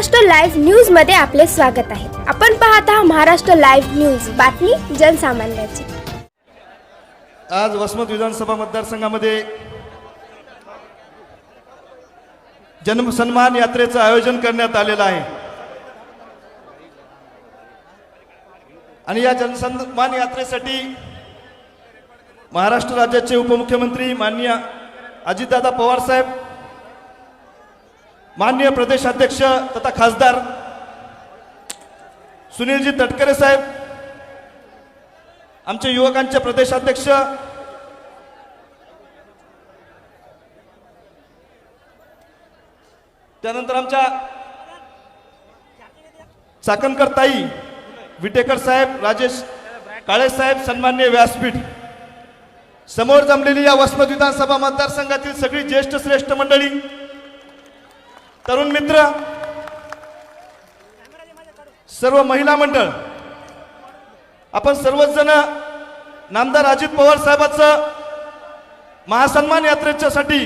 Maharashtra live न्यूजमध्ये आपले स्वागत आहे. आपण पाहत आहात महाराष्ट्र लाईव्ह न्यूज. बातमी जनसामान्याची. आज वसमत विधानसभा मतदारसंघामध्ये जन्मसन्मान यात्रेचं आयोजन करण्यात आलेलं आहे. आणि या जनसन्मान यात्रेसाठी महाराष्ट्र राज्याचे उपमुख्यमंत्री माननीय अजितदादा पवार साहेब माननीय प्रदेशाध्यक्ष तथा खासदार सुनीलजी तटकरे साहेब आमचे युवकांचे प्रदेशाध्यक्ष त्यानंतर आमच्या चाकणकर ताई विटेकर साहेब राजेश काळे साहेब सन्मान्य व्यासपीठ समोर जमलेली या वसमत विधानसभा मतदारसंघातील सगळी ज्येष्ठ श्रेष्ठ मंडळी तरुण मित्र सर्व महिला मंडळ आपण सर्वच जण नामदार अजित पवार साहेबाचं महासन्मान यात्रेच्यासाठी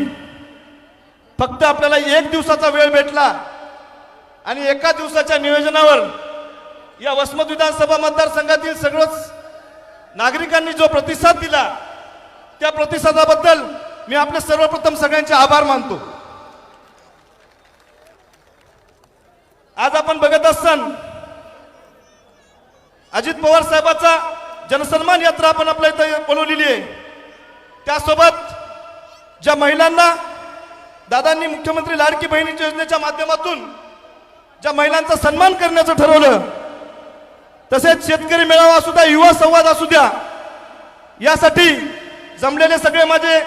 फक्त आपल्याला एक दिवसाचा वेळ भेटला आणि एका दिवसाच्या नियोजनावर या वसमत विधानसभा मतदारसंघातील सगळंच नागरिकांनी जो प्रतिसाद दिला त्या प्रतिसादाबद्दल मी आपले सर्वप्रथम सगळ्यांचे आभार मानतो. आज आपण बघत असताना अजित पवार साहेबाचा जनसन्मान यात्रा आपण आपल्या इथं बोलवलेली आहे. त्यासोबत ज्या महिलांना दादांनी मुख्यमंत्री लाडकी बहिणीच्या योजनेच्या माध्यमातून ज्या महिलांचा सन्मान करण्याचं ठरवलं तसेच शेतकरी मेळावा असू द्या युवा संवाद असू द्या यासाठी जमलेले सगळे माझे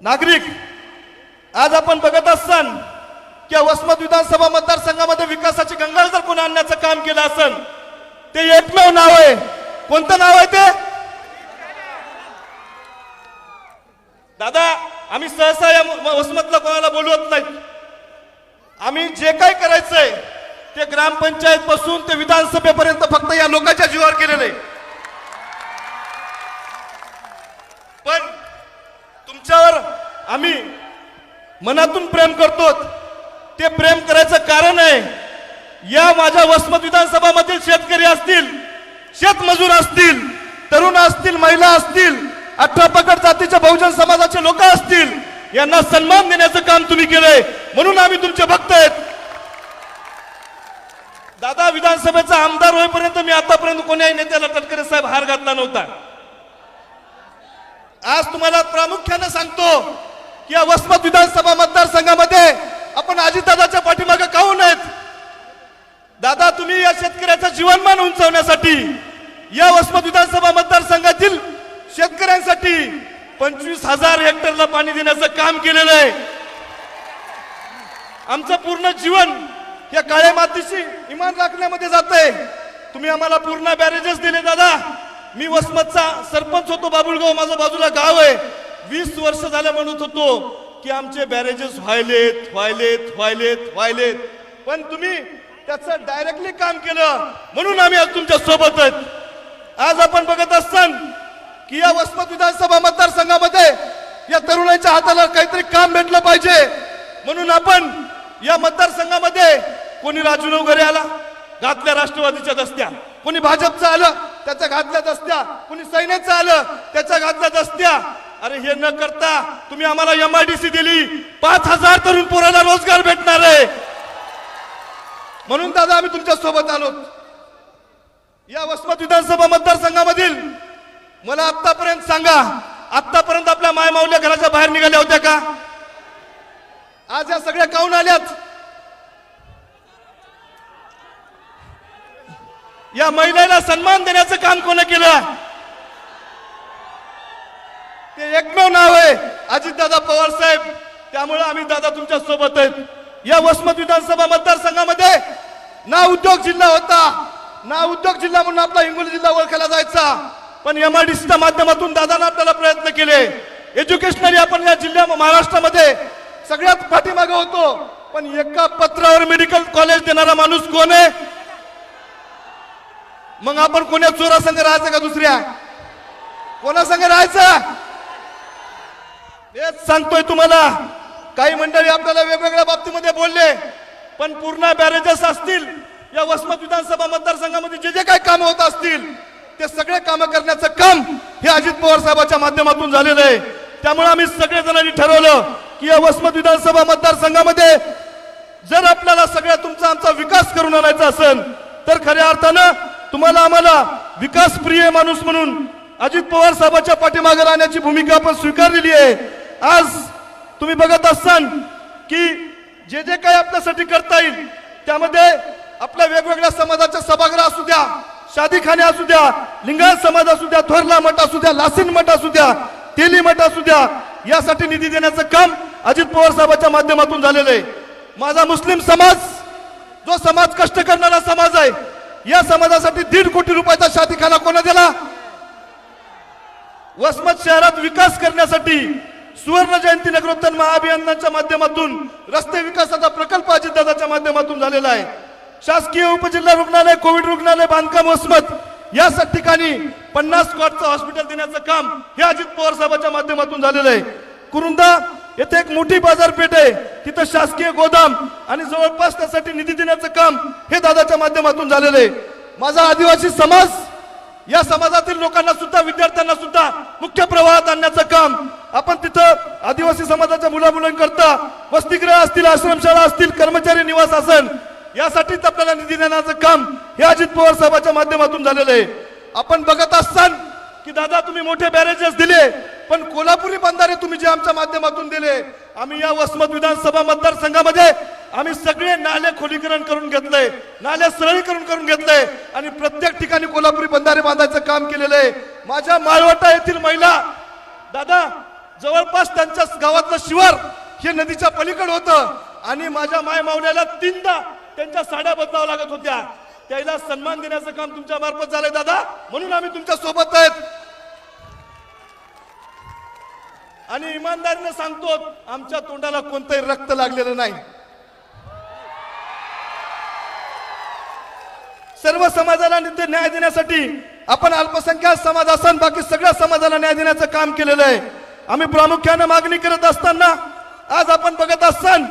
नागरिक आज आपण बघत असताना की वसमत विधानसभा मतदारसंघामध्ये विकासाची गंगाळ जर कोणी आणण्याचं काम केलं असेल ते एकमेव नाव आहे. कोणतं नाव आहे ते? दादा आम्ही सहसा या वसमतला कोणाला बोलवत नाही आम्ही जे काय करायचंय ते ग्रामपंचायत पासून ते विधानसभेपर्यंत फक्त या लोकांच्या जीवावर केलेलं आहे. पण तुमच्यावर आम्ही मनातून प्रेम करतो ते प्रेम करायचं कारण आहे. या माझ्या वसमत विधानसभामधील शेतकरी असतील शेतमजूर असतील तरुण असतील महिला असतील अठरा पकड जातीच्या बहुजन समाजाचे लोक असतील यांना सन्मान देण्याचं काम तुम्ही केलंय म्हणून आम्ही तुमचे भक्त आहेत. दादा विधानसभेचा आमदार होईपर्यंत मी आतापर्यंत कोण्याही नेत्याला तटकरे साहेब हार घातला नव्हता. आज तुम्हाला प्रामुख्यानं सांगतो या वसमत विधानसभा मतदारसंघामध्ये आपण अजितदादाच्या पाठीमागे काहून आहेत? दादा तुम्ही या शेतकऱ्याचं जीवनमान उंचावण्यासाठी या वसमत विधानसभा मतदारसंघातील शेतकऱ्यांसाठी पंचवीस हजार हेक्टरला पाणी देण्याचं काम केलेलं आहे. आमचं पूर्ण जीवन या काळ्या मातीशी इमान राखण्यामध्ये जात आहे. तुम्ही आम्हाला पूर्ण बॅरेजेस दिले दादा. मी वसमतचा सरपंच होतो बाबुळगाव. माझं बाजूला गाव आहे. वीस वर्ष झालं म्हणत होतो की आमचे बॅरेजेस व्हायलेत व्हायलेत व्हायलेत व्हायलेत. पण तुम्ही त्याचं डायरेक्टली काम केलं. म्हणून आम्ही आज तुमच्यासोबत आहेत. आज आपण बघत असताना की या वसमत विधानसभा मतदारसंघामध्ये या तरुणांच्या हाताला काहीतरी काम भेटलं पाहिजे. म्हणून आपण या मतदारसंघामध्ये कोणी राजू वगैरे आला? घातल्या राष्ट्रवादीच्या दस्त्या. कोणी भाजपचं आलं? त्याच्या घातल्या दस्त्या. कोणी सैन्याचं आलं? त्याच्या घातल्या दस्त्या. अरे हे न करता तुम्ही आम्हाला एमआयडीसी दिली. पाच हजार तरुण पोराला रोजगार भेटणार आहे. म्हणून दादा आम्ही तुमच्यासोबत आलो. या वसमत विधानसभा मतदारसंघामधील मला आतापर्यंत सांगा आतापर्यंत आपल्या मायमावल्या घराच्या बाहेर निघाल्या होत्या का? आज या सगळ्या काऊन आल्यात? या महिलेला सन्मान देण्याचं काम कोणी केलं? ते एकमेव नाव आहे अजितदादा पवार साहेब. त्यामुळे आम्ही दादा तुमच्यासोबत आहेत. या वसमत विधानसभा मतदारसंघामध्ये ना उद्योग जिल्हा होता ना उद्योग जिल्हा म्हणून आपला हिंगोली जिल्हा ओळखायला जायचा. पण एमआयडीसीच्या माध्यमातून दादानं आपल्याला प्रयत्न केले. एज्युकेशनली आपण या जिल्ह्या महाराष्ट्रामध्ये सगळ्यात पाठीमागे होतो. पण एका पत्रावर मेडिकल कॉलेज देणारा माणूस कोण आहे? मग आपण कोण्या चोरासंघ राहायचं का दुसऱ्या? कोणासंघ राहायचं? हेच सांगतोय तुम्हाला. काही मंडळी आपल्याला वेगवेगळ्या बाबतीमध्ये बोलले पण पूर्ण बॅरेजेस असतील या वसमत विधानसभा मतदारसंघामध्ये जे जे काही कामं होत असतील ते सगळे कामं करण्याचं काम हे अजित पवार साहेबाच्या माध्यमातून झालेलं आहे. त्यामुळे आम्ही सगळे जणांनी ठरवलं की या वसमत विधानसभा मतदारसंघामध्ये जर आपल्याला सगळ्या तुमचा आमचा विकास करून आणायचा असेल तर खऱ्या अर्थानं तुम्हाला आम्हाला विकास प्रिय माणूस म्हणून अजित पवार साहेबाच्या पाठीमागे राहण्याची भूमिका आपण स्वीकारलेली आहे. आज तुम्ही बघत असाल की जे जे काही आपल्यासाठी करता येईल त्यामध्ये आपल्या वेगवेगळ्या समाजाच्या सभागृह असू द्या शादीखाने असू द्या लिंगायत समाज असू द्या थोरला मठ असू द्या लासीन मठ असू द्या तेली मठ असू द्या यासाठी निधी देण्याचं काम अजित पवार साहेबांच्या माध्यमातून झालेलं आहे. माझा मुस्लिम समाज जो समाज कष्ट करणारा समाज आहे या समाजासाठी दीड कोटी रुपयाचा शादीखाना कोणा दिला? वसमत शहरात विकास करण्यासाठी सुवर्ण जयंती नगरोत्थान महाअभियानाच्या माध्यमातून रस्ते विकासाचा प्रकल्प अजितदादाच्या माध्यमातून झालेला आहे. शासकीय उपजिल्हा रुग्णालय कोविड रुग्णालय बांधकाम वसमत या स- ठिकाणी पन्नास कोटचं हॉस्पिटल देण्याचं काम हे अजित पवार साहेबाच्या माध्यमातून झालेलं आहे. कुरुंदा येथे एक मोठी बाजारपेठ आहे. तिथं शासकीय गोदाम आणि जवळपास त्यासाठी निधी देण्याचं काम हे दादाच्या माध्यमातून झालेलं आहे. माझा आदिवासी समाज या समाजातील लोकांना सुद्धा विद्यार्थ्यांना सुद्धा मुख्य प्रवाहात आणण्याचं काम आपण तिथं आदिवासी समाजाच्या मुलामुलांकरता वसतिगृह असतील आश्रमशाळा असतील कर्मचारी निवास असेल यासाठीच आपल्याला निधी देण्याचं काम हे अजित पवार साहेबांच्या माध्यमातून झालेलं आहे. आपण बघत असताल की दादा तुम्ही मोठे बॅरेजेस दिले पण कोल्हापुरी बंधारे तुम्ही जे आमच्या माध्यमातून दिले आम्ही या वसमत विधानसभा मतदारसंघामध्ये आम्ही सगळे नाले खोलीकरण करून घेतलंय नाले सरळीकरण करून घेतलंय आणि प्रत्येक ठिकाणी कोल्हापुरी बंधारे बांधायचं काम केलेलं आहे. माझ्या माळवटा येथील महिला दादा जवळपास त्यांच्या गावातलं शिवार हे नदीच्या पलीकडे होतं आणि माझ्या माय मावल्याला तीनदा त्यांच्या साड्या बदलाव लागत होत्या. त्याला सन्मान देण्याचं काम तुमच्या मार्फत झालंय दादा. म्हणून आम्ही तुमच्यासोबत आहेत. आणि इमानदारीनं सांगतो आमच्या तोंडाला कोणतंही रक्त लागलेलं नाही. सर्व समाजाला न्याय देण्यासाठी आपण अल्पसंख्याक समाज असन बाकी सगळ्या समाजाला न्याय देण्याचं काम केलेलं आहे. आम्ही प्रामुख्यानं मागणी करत असताना आज आपण बघत असतान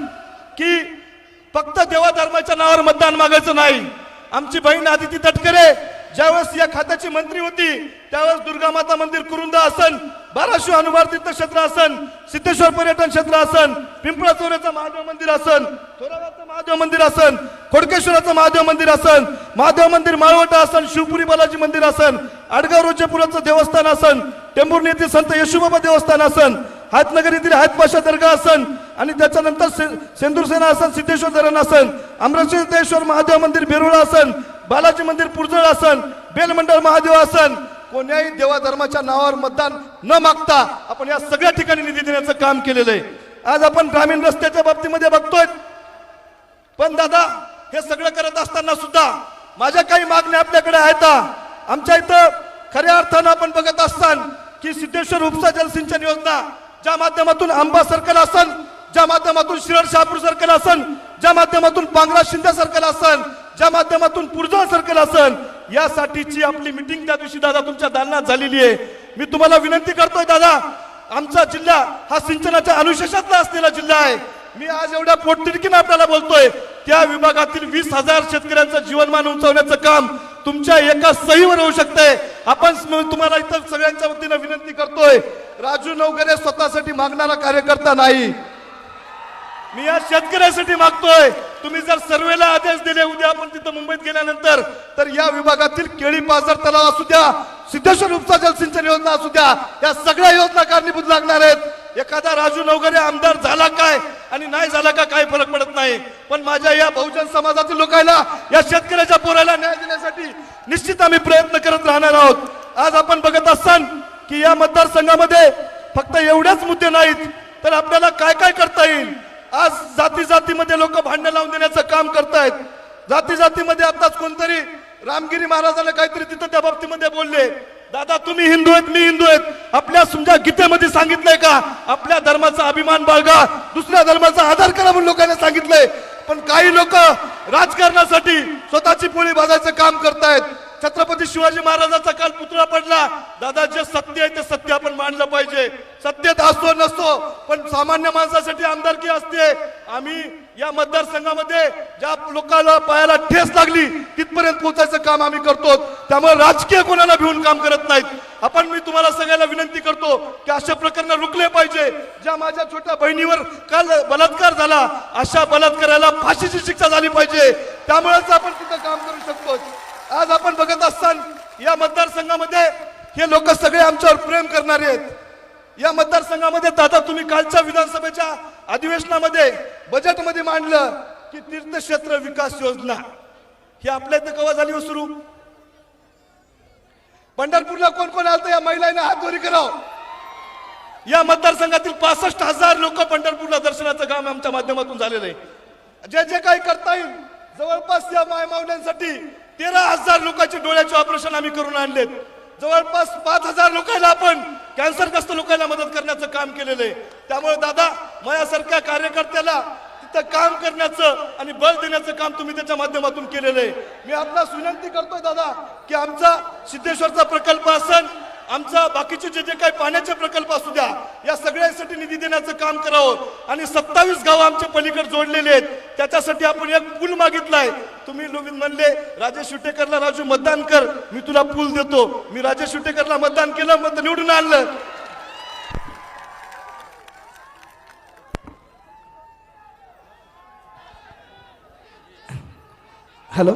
की फक्त देवाधर्माच्या नावावर मतदान मागायचं नाही. आमची बहीण आदिती तटकरे ज्यावेळेस या खात्याची मंत्री होती त्यावेळेस दुर्गा माता मंदिर कुरुंदा आसन बाराशिव हनुमान तीर्थक्षेत्र आसन सिद्धेश्वर पर्यटन क्षेत्र आसन पिंपळा चोऱ्याचं महादेव मंदिर आसन थोराबादचं महादेव मंदिर आसन खोडकेश्वराचं महादेव मंदिर असन महादेव मंदिर माळवटा आसन शिवपुरी बालाजी मंदिर आसन आडगाव रोजेपुराचं देवस्थान असन टेंभुर्णी येथील संत यशुबाबा देवस्थान आसन हातनगर येथील हातपाशा दर्गा आसन आणि त्याच्यानंतर से- सेंदूर सिद्धेश्वर धरण आसन अमरसिद्धेश्वर महादेव मंदिर बेरुळा आसन बालाजी मंदिर पुरजळ आसन बेलमंडळ महादेव आसन कोण्याही देवा धर्माच्या नावावर मतदान न मागता आपण या सगळ्या ठिकाणी निधी देण्याचं काम केलेलं आहे. आज आपण ग्रामीण रस्त्याच्या बाबतीमध्ये बघतोय. पण दादा हे सगळं करत असताना सुद्धा माझ्या काही मागण्या आपल्याकडे आहेत. आमच्या इथं खऱ्या अर्थानं आपण बघत असतान की सिद्धेश्वर उपसा जलसिंचन योजना ज्या माध्यमातून आंबा सर्कल असन ज्या माध्यमातून शिरड शहापूर सर्कल असन ज्या माध्यमातून पांगरा शिंदे सर्कल असन त्या माध्यमातून पुरजा सर्कल असन यासाठीची आपली मिटिंग त्या दिवशी दादा तुमच्या दालनात झालेली आहे. मी तुम्हाला विनंती करतोय दादा आमचा जिल्हा हा सिंचनाच्या अनुशेषातला असलेला जिल्हा आहे. मी आज एवढ्या पोटतिडकीनं आपल्याला बोलतोय त्या विभागातील वीस हजार शेतकऱ्यांचं जीवनमान उंचावण्याचं काम तुमच्या एका सहीवर होऊ शकतंय. आपण तुम्हाला इतर सगळ्यांच्या वतीनं विनंती करतोय राजू नवगरे स्वतःसाठी मागणारा कार्यकर्ता नाही. मी या शेतकऱ्यासाठी मागतोय. तुम्ही जर सर्वेला आदेश दिले उद्या आपण तिथं मुंबईत गेल्यानंतर तर या विभागातील केळी पाझर तलाव असू द्या सिद्धेश्वर उपसा जलसिंचन योजना असू द्या या सगळ्या योजना कारणीभूत लागणार आहेत. एखादा राजू नवगरे आमदार झाला काय आणि नाही झाला का काही फरक पडत नाही. पण माझ्या या बहुजन समाजातील लोकांना या शेतकऱ्याच्या पोराला न्याय देण्यासाठी निश्चित आम्ही प्रयत्न करत राहणार आहोत. आज आपण बघत असाल की या मतदारसंघामध्ये फक्त एवढेच मुद्दे नाहीत तर आपल्याला काय काय करता येईल? आज जाती जातीमध्ये लोक भांडण लावून देण्याचं काम करतायत. जाती जातीमध्ये आताच कोणतरी रामगिरी महाराजांना काहीतरी तिथं त्या बाबतीमध्ये बोलले. दादा तुम्ही हिंदू आहेत मी हिंदू आहेत. आपल्या समजा गीतेमध्ये सांगितलंय का? आपल्या धर्माचा अभिमान बाळगा. दुसऱ्या धर्माचा आधार करा म्हणून लोकांनी सांगितलंय. पण काही लोक राजकारणासाठी स्वतःची पोळी भाजायचं काम करतायत. छत्रपती शिवाजी महाराजाचा काल पुतळा पडला. दादा जे सत्य आहे ते सत्य आपण मांडलं पाहिजे. सत्यत असतो नसतो पण सामान्य माणसासाठी आमदारकी असते. आम्ही या मतदारसंघामध्ये ज्या लोकांना पायाला ठेस लागली तिथपर्यंत पोहोचायचं काम आम्ही करतो. त्यामुळे राजकीय कोणाला भिवून काम करत नाहीत. आपण मी तुम्हाला सगळ्याला विनंती करतो की अशा प्रकरण रुकले पाहिजे. ज्या माझ्या छोट्या बहिणीवर काल बलात्कार झाला अशा बलात्काराला फाशीची शिक्षा झाली पाहिजे. त्यामुळेच आपण तिथं काम करू शकतो. आज आपण बघत असताना या मतदारसंघामध्ये हे लोक सगळे आमच्यावर प्रेम करणारे आहेत. या मतदारसंघामध्ये दादा तुम्ही कालच्या विधानसभेच्या अधिवेशनामध्ये बजेटमध्ये मांडलं की तीर्थक्षेत्र विकास योजना. ही आपल्या इथं कवा झाली हो सुरू? पंढरपूरला कोण कोण आलं या महिलांना हात जोरी करावं. या मतदारसंघातील पासष्ट हजार लोक पंढरपूरला दर्शनाचं काम आमच्या माध्यमातून झालेलं आहे. जे जे काही करता येईल जवळपास या मायमावण्यांसाठी तेरा हजार लोकांचे डोळ्याचे ऑपरेशन आम्ही करून आणलेत. जवळपास पाच हजार लोकांना आपण कॅन्सरग्रस्त लोकांना मदत करण्याचं काम केलेलं आहे. त्यामुळे दादा माझ्यासारख्या कार्यकर्त्याला तिथं काम करण्याचं आणि बळ देण्याचं काम तुम्ही त्याच्या माध्यमातून केलेलं आहे. मी आपला विनंती करतोय दादा की आमचा सिद्धेश्वरचा प्रकल्प असेल आमचा बाकीचे जे जे काही पाण्याचे प्रकल्प असू द्या या सगळ्यांसाठी निधी देण्याचं काम करावं. आणि सत्तावीस गावं आमच्या पलीकडे जोडलेले आहेत. त्याच्यासाठी आपण एक पूल मागितलाय. तुम्ही म्हणले राजेश विटेकरला राजू मतदान कर मी तुला पूल देतो. मी राजेश विटेकरला मतदान केलं मत निवडून आणलं. हॅलो?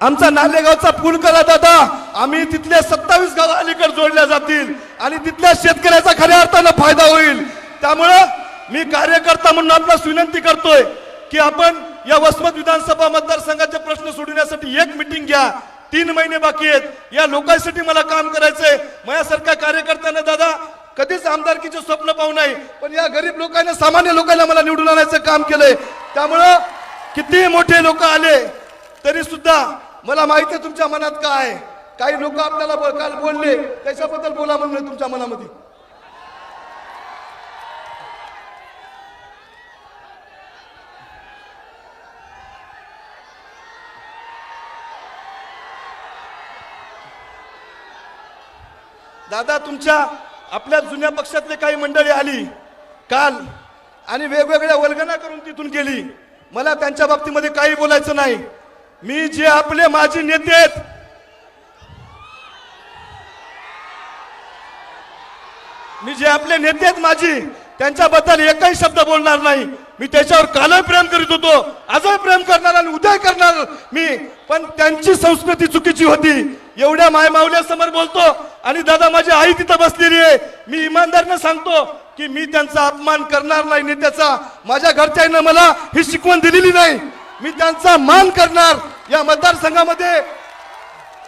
आमचा नालेगावचा पूल करा दादा. आम्ही तिथल्या सत्तावीस गाव अलीकडे जोडल्या जातील आणि तिथल्या शेतकऱ्याचा खऱ्या अर्थानं फायदा होईल. त्यामुळं मी कार्यकर्ता म्हणून आपणास विनंती करतोय की आपण या वसमत विधानसभा मतदारसंघाचे प्रश्न सोडवण्यासाठी एक मिटिंग घ्या. तीन महिने बाकी आहेत. या लोकांसाठी मला काम करायचंय. माझ्यासारख्या कार्यकर्त्यांना दादा कधीच आमदारकीचे स्वप्न पाहू नाही पण या गरीब लोकांना सामान्य लोकांना मला निवडून आणायचं काम केलंय. त्यामुळं किती मोठे लोक आले तरी सुद्धा मला माहिती आहे तुमच्या मनात काय आहे. काही लोक आपल्याला काल बोलले त्याच्याबद्दल बोला म्हणून तुमच्या मनामध्ये. दादा तुमच्या आपल्या जुन्या पक्षातले काही मंडळी आली काल आणि वेगवेगळ्या वल्गना करून तिथून गेली. मला त्यांच्या बाबतीमध्ये काही बोलायचं नाही. मी जे आपले माझे नेते आहेत मी जे आपले नेते आहेत माझी त्यांच्याबद्दल एकही शब्द बोलणार नाही. मी त्याच्यावर कालही प्रेम करीत होतो आजही प्रेम करणार आणि उद्या करणार मी. पण त्यांची संस्कृती चुकीची होती. एवढ्या मायमावल्या समोर बोलतो आणि दादा माझी आई तिथं बसलेली आहे. मी इमानदारनं सांगतो की मी त्यांचा अपमान करणार नाही नेत्याचा. माझ्या घरच्यांना मला ही शिकवण दिलेली नाही. मी त्यांचा मान करणार या मतदारसंघामध्ये.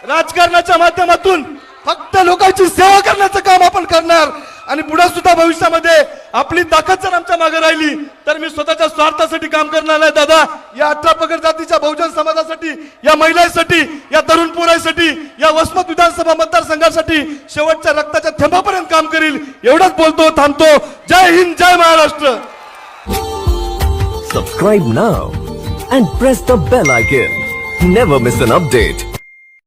राजकारणाच्या माध्यमातून फक्त लोकांची सेवा करण्याचं काम आपण करणार. आणि पुढे सुद्धा भविष्यामध्ये आपली ताकद जर आमच्या मागे राहिली तर मी स्वतःच्या स्वार्थासाठी काम करणार नाही दादा. या अठरा पगड जातीच्या बहुजन समाजासाठी या महिलांसाठी या तरुण पोरांसाठी या वसमत विधानसभा मतदारसंघासाठी शेवटच्या रक्ताच्या थेंबापर्यंत काम करील. एवढंच बोलतो थांबतो. जय हिंद जय Maharashtra. Subscribe now and press the bell icon never miss an update